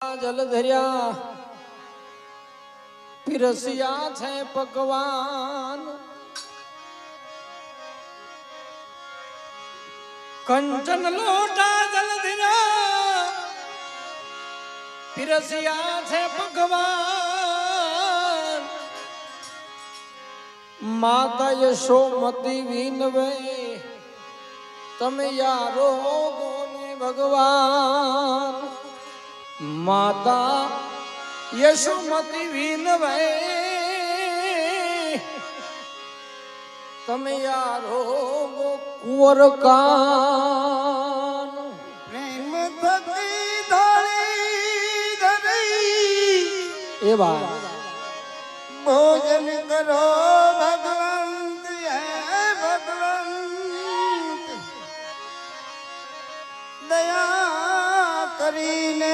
જલ ધર્યા પીરસિયા છે પકવાન કંચન લોટા જલ ધર્યા પીરસિયા છે પકવાન માતા યશોમતી વિનવે તમે યારો ગોને ભગવાન માતા યશુમતી વિનવે. તમે યારો કુંવર કાન પ્રેમ થકી ધોળી ધરી. એવા ભોજન કરો ભગવંત હે ભગવંત. દયા કરીને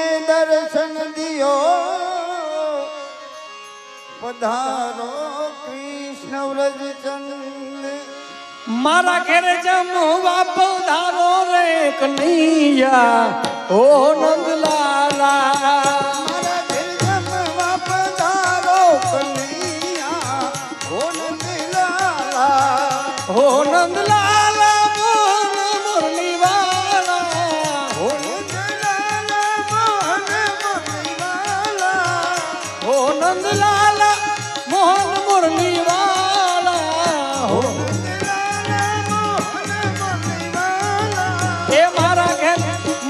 દર્શન દિયો. પધારો કૃષ્ણ વ્રજ ચંદ. મારા ઘેર જમવા પધારો રે કનૈયા. ઓ નંદલાલા. ઓ નંદલાલા. નંદલાલા મોહન હો નંદલાલા મોહન મુરલીવાલા એ મારા ઘેર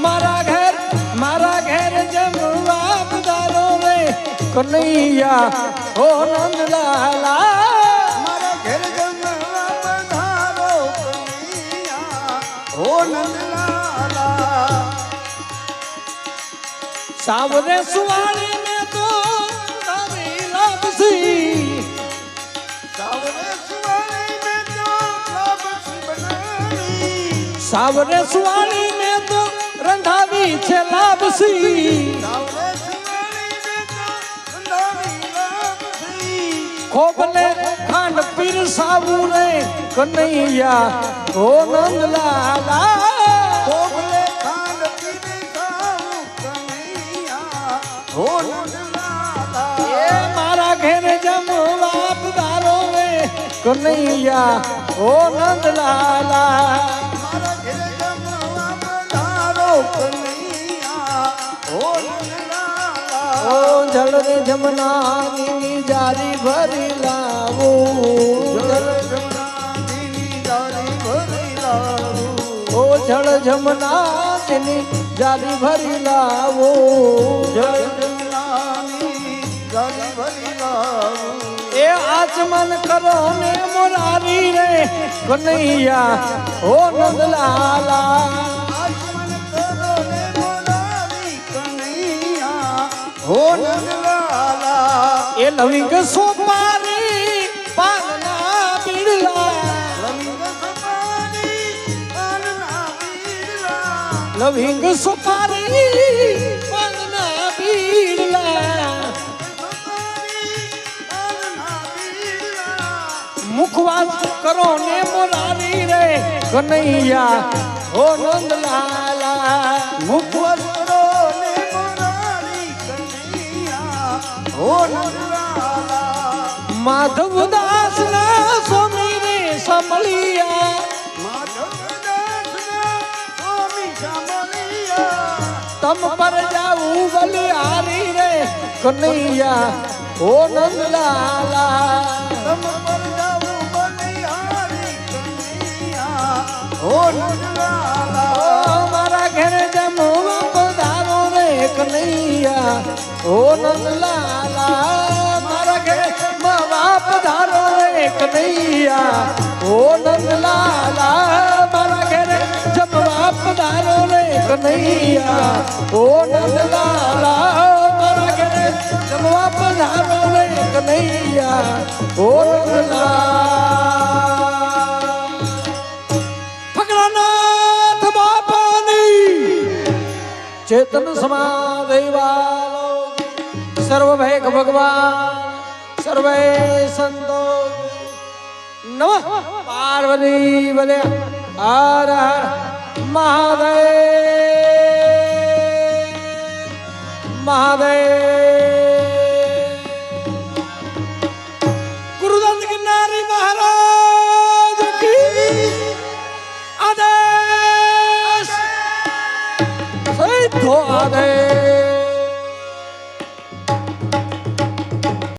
મારા ઘેર મારા ઘેર જમવા પધારો રે કનૈયા હો નંદલાલા મારા ઘેર જમવા પધારો કનૈયા હો નંદલાલા સાવરે સુવાળી સાવરે સુવાળી ને તો રંધાવી છે લાપસી સાવરે સુવાળી મેં તો સંધાવી લાપસી ખોબલે ખાંડ પીર સાબુ રે કનૈયા ઓ નંદલાલા કોગલે ખાંડ પીને ખાવું કનૈયા હો નંદલાલા એ મારા ઘેર જમવા પધારો રે કનૈયા ઓ નંદલાલા ઓ જળ રે જમનાની જારી ભરી લાવો જળ જમનાની જારી ભરી લાવું ઓ જળ જમનાની જારી ભરી લાવો જળ જમનાની જારી ભરી લાવું એ આચમન કરો ને મોરારી રે કનૈયા ઓ નંદલાલા આચમન કરો ને મોરારી કનૈયા હો નંદલાલા એ લવિંગ સોપારી પાલના પીડલા લવિંગ સપારી પાલના પીરલા લવિંગ સોપારી પાલના પીડલા સપારી પાલના પીરલા મુખવાસ કરો ને મોરારી રે કનૈયા ઓ નંદલાલા મુખવર કરો ને મોરારી કનૈયા હો નંદલાલા માધવદાસ ના સ્વામી રે શામળિયા તમ પર જાવું બલિહારી રે કનૈયા ઓ નંદલાલા. તમ પર જાવું બલિહારી કનૈયા ઓ નંદલાલા. મારા ઘરે જમવા પધારો રે કનૈયા ઓ નંદલાલા. કનૈયા ઓ નંદલાલા, મારા ઘરે જમવા પધારો રે કનૈયા. ઓ નંદલાલા, મારા ઘરે જમવા પધારો રે કનૈયા. ઓ નંદલાલા. ચેતન સમાધિવાલો સર્વભેક ભગવાન, સર્વે સંતો નમઃ. પાર્વતી બલે હર હર મહાદેવ. મહાદેવ.